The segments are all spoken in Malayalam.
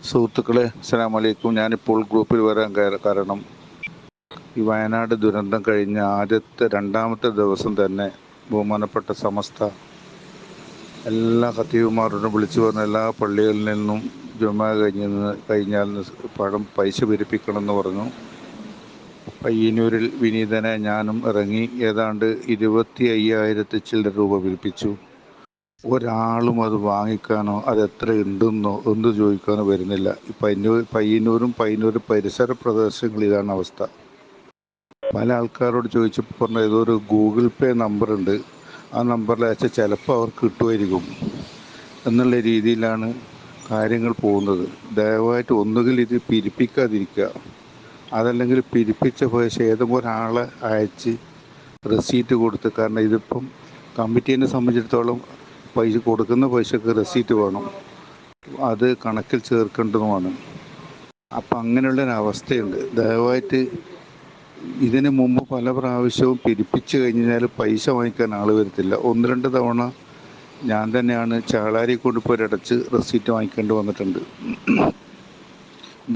സുഹൃത്തുക്കളെ അസ്സലാമു അലൈക്കും ഞാനിപ്പോൾ ഗ്രൂപ്പിൽ വരാൻ കാരണം ഈ വയനാട് ദുരന്തം കഴിഞ്ഞ ആദ്യത്തെ രണ്ടാമത്തെ ദിവസം തന്നെ ബഹുമാനപ്പെട്ട സമസ്ത എല്ലാ കത്തീവുമാരോടും വിളിച്ചു പറഞ്ഞ എല്ലാ പള്ളികളിൽ നിന്നും ജുമ കഴിഞ്ഞ് കഴിഞ്ഞാൽ പഴം പൈസ പിരിപ്പിക്കണമെന്ന് പറഞ്ഞു. പയ്യന്നൂരിൽ വിനീതനെ ഞാനും ഇറങ്ങി ഏതാണ്ട് ഇരുപത്തി അയ്യായിരത്തി ചില്ലറ രൂപ പിരിപ്പിച്ചു. ഒരാളും അത് വാങ്ങിക്കാനോ അത് എത്ര ഉണ്ടെന്നോ എന്ത് ചോദിക്കാനോ വരുന്നില്ല. പയ്യന്നൂർ പയ്യന്നൂരും പയ്യന്നൂർ പരിസര പ്രദേശങ്ങളിൽ ഇതാണ് അവസ്ഥ. പല ആൾക്കാരോട് ചോദിച്ചപ്പോൾ പറഞ്ഞ ഏതോ ഒരു ഗൂഗിൾ പേ നമ്പർ ഉണ്ട് ആ നമ്പറിൽ അയച്ചാൽ ചിലപ്പോൾ അവർക്ക് കിട്ടുമായിരിക്കും. എന്നുള്ള രീതിയിലാണ് കാര്യങ്ങൾ പോകുന്നത്. ദയവായിട്ട് ഒന്നുകിൽ ഇത് പിരിപ്പിക്കാതിരിക്കുക. അതല്ലെങ്കിൽ പിരിപ്പിച്ച പൈസ ഏതെങ്കിലും ഒരാളെ അയച്ച് റെസീറ്റ് കൊടുത്ത് കാരണം ഇതിപ്പം കമ്മിറ്റീനെ സംബന്ധിച്ചിടത്തോളം പൈസ കൊടുക്കുന്ന പൈസക്ക് റെസീറ്റ് വേണം. അത് കണക്കിൽ ചേർക്കേണ്ടതുമാണ്. അപ്പം അങ്ങനെയുള്ള ഒരു അവസ്ഥയുണ്ട് ദയവായിട്ട് ഇതിന് മുമ്പ് പല പ്രാവശ്യവും പിരിപ്പിച്ച് കഴിഞ്ഞാൽ പൈസ വാങ്ങിക്കാൻ ആൾ വരത്തില്ല. ഒന്ന് രണ്ട് തവണ ഞാൻ തന്നെയാണ് ചാളാരി കൊണ്ടുപോയി അടച്ച് റെസീറ്റ് വാങ്ങിക്കേണ്ടി വന്നിട്ടുണ്ട്.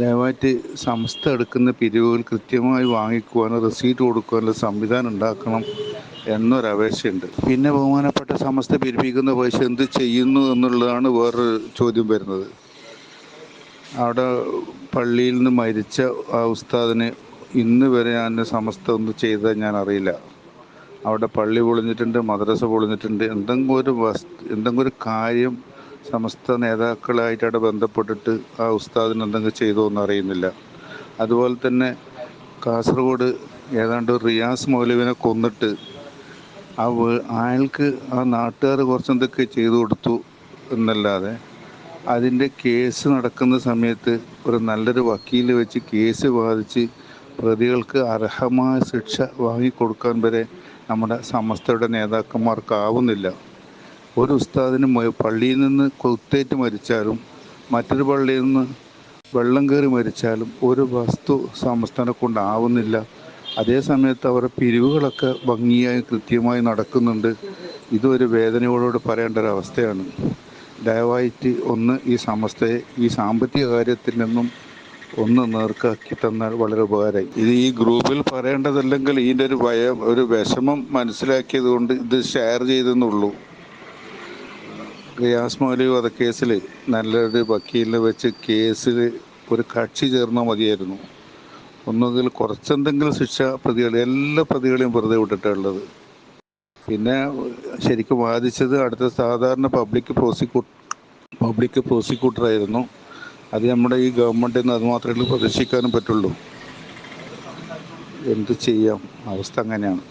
ദയവായിട്ട് സംസ്ഥ എടുക്കുന്ന പിരിവുകൾ കൃത്യമായി വാങ്ങിക്കുവാനും റെസീറ്റ് കൊടുക്കുവാനുള്ള സംവിധാനം ഉണ്ടാക്കണം. എന്നൊരപേക്ഷയുണ്ട്. പിന്നെ ബഹുമാനപ്പെട്ട സമസ്ത പിരിപ്പിക്കുന്ന പൈസ എന്ത് ചെയ്യുന്നു എന്നുള്ളതാണ് വേറൊരു ചോദ്യം വരുന്നത്. അവിടെ പള്ളിയിൽ നിന്ന് മരിച്ച ആ ഉസ്താദിന് ഇന്ന് വരെ ഞാൻ സമസ്ത ഒന്നും ചെയ്ത ഞാൻ അറിയില്ല. അവിടെ പള്ളി പൊളിഞ്ഞിട്ടുണ്ട് മദ്രസ പൊളിഞ്ഞിട്ടുണ്ട്. എന്തെങ്കിലും ഒരു വസ്തു എന്തെങ്കിലും ഒരു കാര്യം സമസ്ത നേതാക്കളായിട്ട് അവിടെ ബന്ധപ്പെട്ടിട്ട് ആ ഉസ്താദിന് എന്തെങ്കിലും ചെയ്തോ എന്ന് അറിയുന്നില്ല. അതുപോലെ തന്നെ കാസർഗോഡ് ഏതാണ്ട് റിയാസ് മൗലവിനെ കൊന്നിട്ട് ആ അയാൾക്ക് ആ നാട്ടുകാർ കുറച്ചെന്തൊക്കെ ചെയ്തു കൊടുത്തു എന്നല്ലാതെ അതിന്റെ കേസ് നടക്കുന്ന സമയത്ത് ഒരു നല്ലൊരു വക്കീൽ വെച്ച് കേസ് വാദിച്ച് പ്രതികൾക്ക് അർഹമായ ശിക്ഷ വാങ്ങിക്കൊടുക്കാൻ വരെ നമ്മുടെ സമസ്തയുടെ നേതാക്കന്മാർക്കാവുന്നില്ല. ഒരു ഉസ്താദിന് പള്ളിയിൽ നിന്ന് കുത്തേറ്റ് മരിച്ചാലും മറ്റൊരു പള്ളിയിൽ നിന്ന് വെള്ളം കയറി മരിച്ചാലും ഒരു വസ്തു സമസ്തനെ കൊണ്ടാവുന്നില്ല. അതേ സമയത്ത് അവരുടെ പിരിവുകളൊക്കെ ഭംഗിയായി കൃത്യമായി നടക്കുന്നുണ്ട്. ഇതൊരു വേദനയോടുകൂടി പറയേണ്ട ഒരു അവസ്ഥയാണ്. ദയവായിട്ട് ഒന്ന് ഈ സമസ്തയെ ഈ സാമ്പത്തിക കാര്യത്തിൽ നിന്നും ഒന്ന് നേർക്കാക്കി തന്നാൽ വളരെ ഉപകാരമായി. ഇത് ഈ ഗ്രൂപ്പിൽ പറയേണ്ടതല്ലെങ്കിൽ ഇതിന്റെ ഒരു ഭയം ഒരു വിഷമം മനസ്സിലാക്കിയത് കൊണ്ട് ഇത് ഷെയർ ചെയ്തെന്നുള്ളൂ. റിയാസ് മൗലി വധക്കേസിൽ നല്ലൊരു വക്കീലിനെ വെച്ച് കേസിൽ ഒരു കക്ഷി ചേർന്നാൽ മതിയായിരുന്നു. ഒന്നുകിൽ കുറച്ചെന്തെങ്കിലും ശിക്ഷ പ്രതികളെ എല്ലാ പ്രതികളെയും വെറുതെ വിട്ടിട്ടുള്ളത്. പിന്നെ ശരിക്കും വാദിച്ചത് അടുത്ത സാധാരണ പബ്ലിക് പ്രോസിക്യൂട്ട് പബ്ലിക് പ്രോസിക്യൂട്ടറായിരുന്നു അത് നമ്മുടെ ഈ ഗവൺമെന്റിൽ നിന്ന് അത് മാത്രമേ പ്രതീക്ഷിക്കാനും പറ്റുള്ളൂ. എന്ത് ചെയ്യാം? അവസ്ഥ അങ്ങനെയാണ്.